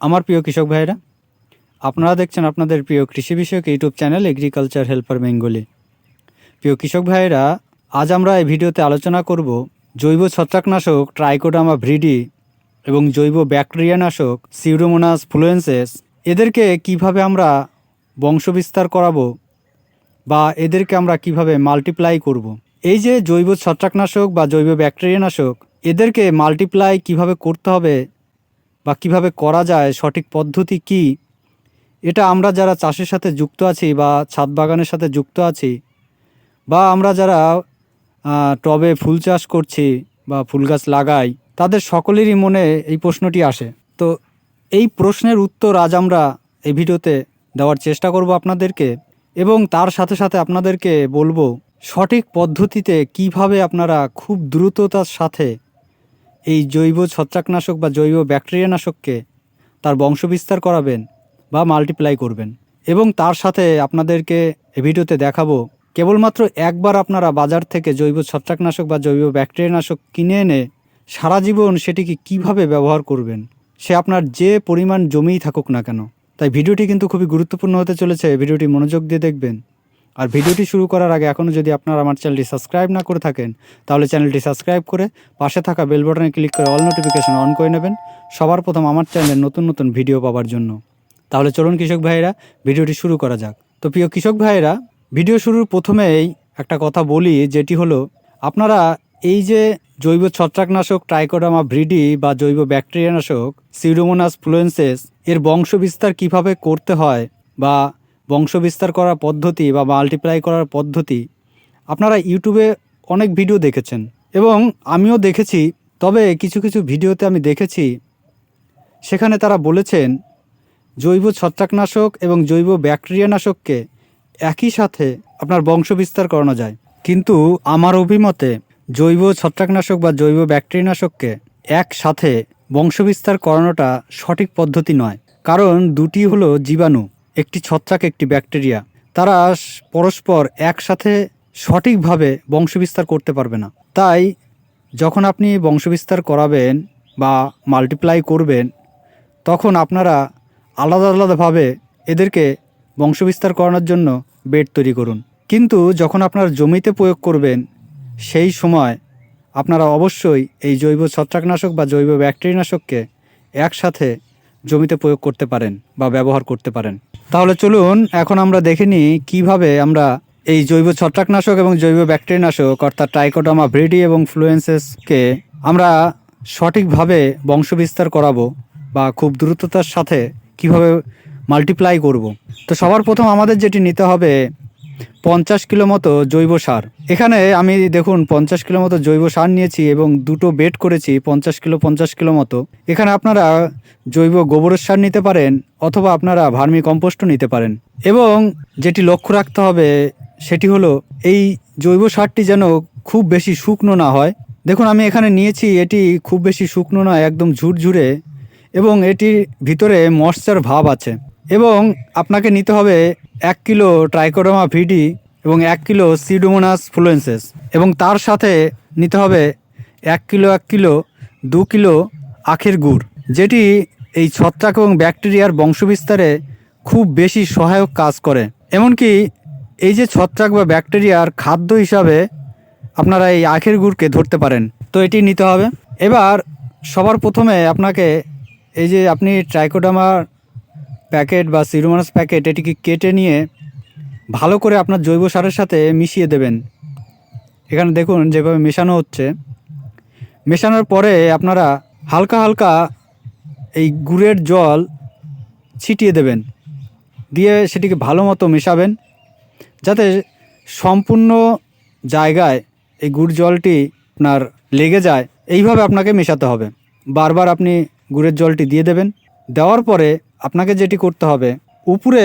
আমার প্রিয় কৃষক ভাইরা, আপনারা দেখছেন আপনাদের প্রিয় কৃষি বিষয়ক YouTube channel agriculture helper Bengali প্রিয় কৃষক ভাইরা, আজ আমরা এই ভিডিওতে আলোচনা করব জৈব ছত্রাকনাশক ট্রাইকোডামা ভ্রিডি এবং জৈব ব্যাকটেরিয়া নাশক সিউডোমোনাস ফ্লুয়েন্সেস এদেরকে কীভাবে আমরা বংশবিস্তার করাবো বা এদেরকে আমরা কীভাবে মাল্টিপ্লাই করব। এই যে জৈব ছত্রাকনাশক বা জৈব ব্যাকটেরিয়া নাশক এদেরকে মাল্টিপ্লাই কীভাবে করতে হবে বা কীভাবে করা যায়, সঠিক পদ্ধতি কি? এটা আমরা যারা চাষের সাথে যুক্ত আছি বা ছাদ বাগানের সাথে যুক্ত আছি বা আমরা যারা টবে ফুল চাষ করছি বা ফুল গাছ লাগাই, তাদের সকলেরই মনে এই প্রশ্নটি আসে। তো এই প্রশ্নের উত্তর আজ আমরা এই ভিডিওতে দেওয়ার চেষ্টা করব আপনাদেরকে এবং তার সাথে সাথে আপনাদেরকে বলব সঠিক পদ্ধতিতে কীভাবে আপনারা খুব দ্রুততার সাথে এই জৈব ছত্রাকনাশক বা জৈব ব্যাকটেরিয়া নাশককে তার বংশবিস্তার করাবেন বা মাল্টিপ্লাই করবেন। এবং তার সাথে আপনাদেরকে এই ভিডিওতে দেখাবো, কেবলমাত্র একবার আপনারা বাজার থেকে জৈব ছত্রাকনাশক বা জৈব ব্যাকটেরিয়া নাশক কিনে এনে সারা জীবন সেটিকে কীভাবে ব্যবহার করবেন, সে আপনার যে পরিমাণ জমিই থাকুক না কেন। তাই ভিডিওটি কিন্তু খুবই গুরুত্বপূর্ণ হতে চলেছে। ভিডিওটি মনোযোগ দিয়ে দেখবেন। আর ভিডিওটি শুরু করার আগে এখনও যদি আপনারা আমার চ্যানেলটি সাবস্ক্রাইব না করে থাকেন, তাহলে চ্যানেলটি সাবস্ক্রাইব করে পাশে থাকা বেল বাটনে ক্লিক করে অল নোটিফিকেশন অন করে নেবেন। সবার প্রথম আমার চ্যানেলের নতুন নতুন ভিডিও পাওয়ার জন্য। তাহলে চলুন কৃষক ভাইয়েরা, ভিডিওটি শুরু করা যাক। তো প্রিয় কৃষক ভাইয়েরা, ভিডিও শুরুর প্রথমেই একটা কথা বলি, যেটি হলো, আপনারা এই যে জৈব ছত্রাকনাশক ট্রাইকোডামা ভ্রিডি বা জৈব ব্যাকটেরিয়া নাশক সিউডোমোনাস ফ্লুয়েন্সেস এর বংশবিস্তার কীভাবে করতে হয় বা বংশবিস্তার করার পদ্ধতি বা মাল্টিপ্লাই করার পদ্ধতি, আপনারা ইউটিউবে অনেক ভিডিও দেখেছেন। এবং আমিও দেখেছি, তবে কিছু কিছু ভিডিওতে আমি দেখেছি, সেখানে তারা বলেছেন, জৈব ছত্রাকনাশক এবং জৈব ব্যাকটেরিয়া নাশককে একই সাথে আপনার বংশবিস্তার করানো যায়। কিন্তু আমার অভিমতে, জৈব ছত্রাকনাশক বা জৈব ব্যাকটেরিয়া নাশককে একসাথে বংশবিস্তার করানোটা সঠিক পদ্ধতি নয়। কারণ দুটি হলো জীবাণু। একটি ছত্রাক, একটি ব্যাকটেরিয়া, তারা পরস্পর একসাথে সঠিকভাবে বংশবিস্তার করতে পারবে না। তাই যখন আপনি বংশবিস্তার করাবেন বা মাল্টিপ্লাই করবেন, তখন আপনারা আলাদা আলাদাভাবে এদেরকে বংশবিস্তার করানোর জন্য বেড তৈরি করুন। কিন্তু যখন আপনার জমিতে প্রয়োগ করবেন, সেই সময় আপনারা অবশ্যই এই জৈব ছত্রাকনাশক বা জৈব ব্যাকটেরিয়ানাশককে একসাথে জমিতে প্রয়োগ করতে পারেন বা ব্যবহার করতে পারেন তাহলে চলুন, এখন আমরা দেখে নিই কীভাবে আমরা এই জৈব ছত্রাকনাশক এবং জৈব ব্যাকটেরিয়ানাশক, অর্থাৎ ট্রাইকোডামা ভ্রিডি এবং ফ্লুয়েন্সেসকে আমরা সঠিকভাবে বংশবিস্তার করাবো বা খুব দ্রুততার সাথে কীভাবে মাল্টিপ্লাই করব। তো সবার প্রথম আমাদের যেটি নিতে হবে পঞ্চাশ কিলো মতো জৈব সার। এখানে আমি দেখুন, পঞ্চাশ কিলো মতো জৈব সার নিয়েছি এবং দুটো বেড করেছি, পঞ্চাশ কিলো পঞ্চাশ কিলো মতো। এখানে আপনারা জৈব গোবরের সার নিতে পারেন অথবা আপনারা ভার্মি কম্পোস্টও নিতে পারেন। এবং যেটি লক্ষ্য রাখতে হবে সেটি হলো, এই জৈব সারটি যেন খুব বেশি শুকনো না হয়। দেখুন, আমি এখানে নিয়েছি, এটি খুব বেশি শুকনো নয়, একদম ঝুরঝুরে। এবং এটির ভিতরে ময়শ্চার ভাব আছে। এবং আপনাকে নিতে হবে এক কিলো ট্রাইকোডোমা ভিডি এবং এক কিলো সিডোমোনাস ফ্লুয়েন্সেস। এবং তার সাথে নিতে হবে এক কিলো এক কিলো, দু কিলো আখের গুড়, যেটি এই ছত্রাক এবং ব্যাকটেরিয়ার বংশবিস্তারে খুব বেশি সহায়ক কাজ করে। এমনকি এই যে ছত্রাক বা ব্যাকটেরিয়ার খাদ্য হিসাবে আপনারা এই আখের গুড়কে ধরতে পারেন। তো এটি নিতে হবে। এবার সবার প্রথমে আপনাকে এই যে আপনি ট্রাইকোডামার প্যাকেট বা সিরোমানাস প্যাকেট এটিকে কেটে নিয়ে ভালো করে আপনার জৈব সারের সাথে মিশিয়ে দেবেন। এখানে দেখুন যেভাবে মেশানো হচ্ছে। মেশানোর পরে আপনারা হালকা হালকা এই গুড়ের জল ছিটিয়ে দেবেন। দিয়ে সেটিকে ভালো মতো মেশাবেন। যাতে সম্পূর্ণ জায়গায় এই গুড় জলটি আপনার লেগে যায়। এইভাবে আপনাকে মেশাতে হবে। বারবার আপনি গুড়ের জলটি দিয়ে দেবেন। দেওয়ার পরে আপনাকে যেটি করতে হবে, উপরে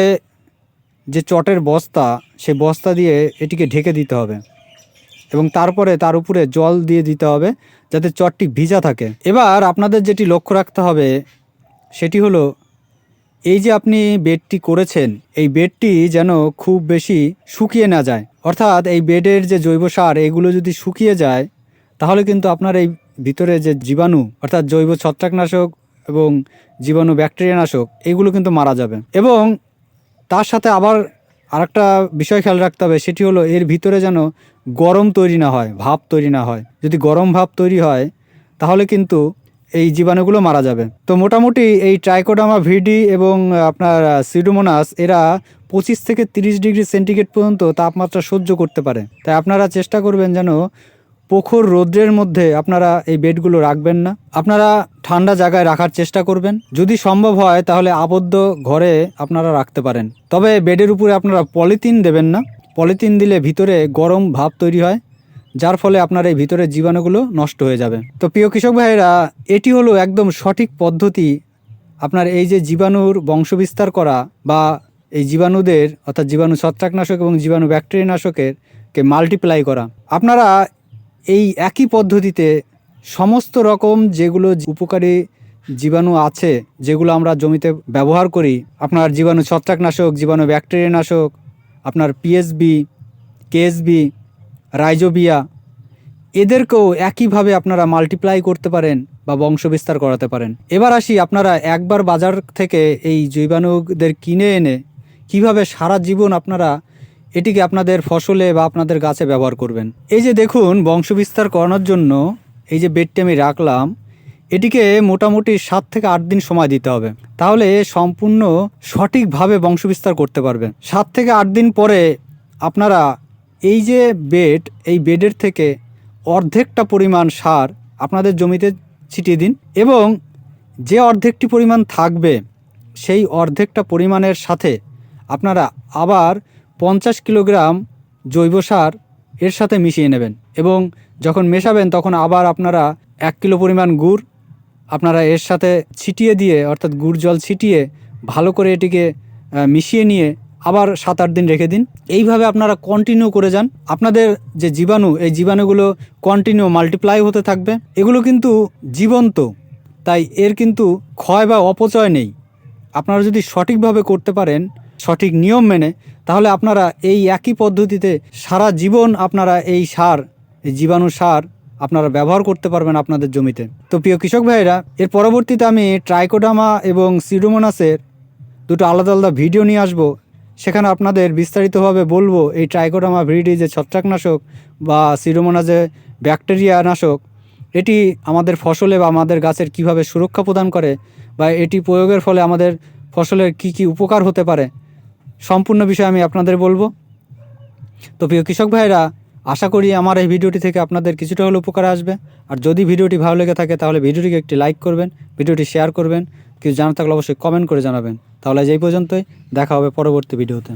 যে চটের বস্তা সে বস্তা দিয়ে এটিকে ঢেকে দিতে হবে এবং তারপরে তার উপরে জল দিয়ে দিতে হবে যাতে চটটি ভিজা থাকে। এবার আপনাদের যেটি লক্ষ্য রাখতে হবে, সেটি হলো এই যে আপনি বেডটি করেছেন, এই বেডটি যেন খুব বেশি শুকিয়ে না যায়। অর্থাৎ এই বেডের যে জৈব সার, এগুলো যদি শুকিয়ে যায়, তাহলে কিন্তু আপনার এই ভিতরে যে জীবাণু, অর্থাৎ জৈব ছত্রাকনাশক এবং জীবাণু, ব্যাকটেরিয়া নাশক, এগুলো কিন্তু মারা যাবে। এবং তার সাথে আবার আরেকটা বিষয় খেয়াল রাখতে হবে, সেটি হলো এর ভিতরে যেন গরম তৈরি না হয়, ভাপ তৈরি না হয়। যদি গরম ভাপ তৈরি হয়, তাহলে কিন্তু এই জীবাণুগুলো মারা যাবে। তো মোটামুটি এই ট্রাইকোডামা ভিডি এবং আপনার সিডোমোনাস, এরা পঁচিশ থেকে তিরিশ ডিগ্রি সেন্টিগ্রেড পর্যন্ত তাপমাত্রা সহ্য করতে পারে। তাই আপনারা চেষ্টা করবেন যেন প্রখর রৌদ্রের মধ্যে আপনারা এই বেডগুলো রাখবেন না। আপনারা ঠান্ডা জায়গায় রাখার চেষ্টা করবেন। যদি সম্ভব হয়, তাহলে আবদ্ধ ঘরে আপনারা রাখতে পারেন। তবে বেডের উপরে আপনারা পলিথিন দেবেন না। পলিথিন দিলে ভিতরে গরম ভাব তৈরি হয়, যার ফলে আপনার এই ভিতরের জীবাণুগুলো নষ্ট হয়ে যাবে। তো প্রিয় কৃষক ভাইয়েরা, এটি হলো একদম সঠিক পদ্ধতি। আপনার এই যে জীবাণুর বংশবিস্তার করা বা এই জীবাণুদের, অর্থাৎ জীবাণু ছত্রাকনাশক এবং জীবাণু ব্যাকটেরিয়া নাশকের কে মাল্টিপ্লাই করা। আপনারা এই একই পদ্ধতিতে সমস্ত রকম যেগুলো উপকারী জীবাণু আছে, যেগুলো আমরা জমিতে ব্যবহার করি, আপনার জীবাণু ছত্রাকনাশক, জীবাণু ব্যাকটেরিয়া নাশক আপনার পিএসবি কেএসবি রাইজোবিয়া, এদেরকেও একইভাবে আপনারা মাল্টিপ্লাই করতে পারেন বা বংশবিস্তার করাতে পারেন। এবার আসি, আপনারা একবার বাজার থেকে এই জীবাণুদের কিনে এনে কীভাবে সারা জীবন আপনারা এটিকে আপনাদের ফসলে বা আপনাদের গাছে ব্যবহার করবেন। এই যে দেখুন, বংশবিস্তার করানোর জন্য এই যে বেডটি আমি রাখলাম, এটিকে মোটামুটি সাত থেকে আট দিন সময় দিতে হবে। তাহলে সম্পূর্ণ সঠিকভাবে বংশবিস্তার করতে পারবে সাত থেকে আট দিন পরে আপনারা এই যে বেড, এই বেডের থেকে অর্ধেকটা পরিমাণ সার আপনাদের জমিতে ছিটিয়ে দিন এবং যে অর্ধেকটি পরিমাণ থাকবে, সেই অর্ধেকটা পরিমাণের সাথে আপনারা আবার পঞ্চাশ কিলোগ্রাম জৈব সার এর সাথে মিশিয়ে নেবেন এবং যখন মেশাবেন তখন আবার আপনারা এক কিলো পরিমাণ গুড় আপনারা এর সাথে ছিটিয়ে দিয়ে, অর্থাৎ গুড় জল ছিটিয়ে ভালো করে এটিকে মিশিয়ে নিয়ে আবার সাত আট দিন রেখে দিন। এইভাবে আপনারা কন্টিনিউ করে যান। আপনাদের যে জীবাণু, এই জীবাণুগুলো কন্টিনিউ মাল্টিপ্লাই হতে থাকবে। এগুলো কিন্তু জীবন্ত, তাই এর কিন্তু ক্ষয় বা অপচয় নেই। আপনারা যদি সঠিকভাবে করতে পারেন সঠিক নিয়ম মেনে, তাহলে আপনারা এই একই পদ্ধতিতে সারা জীবন আপনারা এই সার, এই জীবাণু সার আপনারা ব্যবহার করতে পারবেন আপনাদের জমিতে। তো প্রিয় কৃষক ভাইরা এর পরবর্তীতে আমি ট্রাইকোডামা এবং সিডোমোনাসের দুটো আলাদা আলাদা ভিডিও নিয়ে আসব। সেখানে আপনাদের বিস্তারিতভাবে বলব এই ট্রাইকোডামা ভিডি যে ছত্রাকনাশক বা সিডোমোনা যে ব্যাকটেরিয়া নাশক এটি আমাদের ফসলে বা আমাদের গাছের কীভাবে সুরক্ষা প্রদান করে বা এটি প্রয়োগের ফলে আমাদের ফসলের কি কি উপকার হতে পারে সম্পূর্ণ বিষয় আমি আপনাদের বলব। তো প্রিয় কৃষক ভাইরা, আশা করি আমার এই ভিডিওটি থেকে আপনাদের কিছুটা হলে উপকার আসবে। আর যদি ভিডিওটি ভালো লেগে থাকে, তাহলে ভিডিওটিকে একটি লাইক করবেন, ভিডিওটি শেয়ার করবেন কিছু জানা থাকলে অবশ্যই কমেন্ট করে জানাবেন। তাহলে এই পর্যন্তই, দেখা হবে পরবর্তী ভিডিওতে।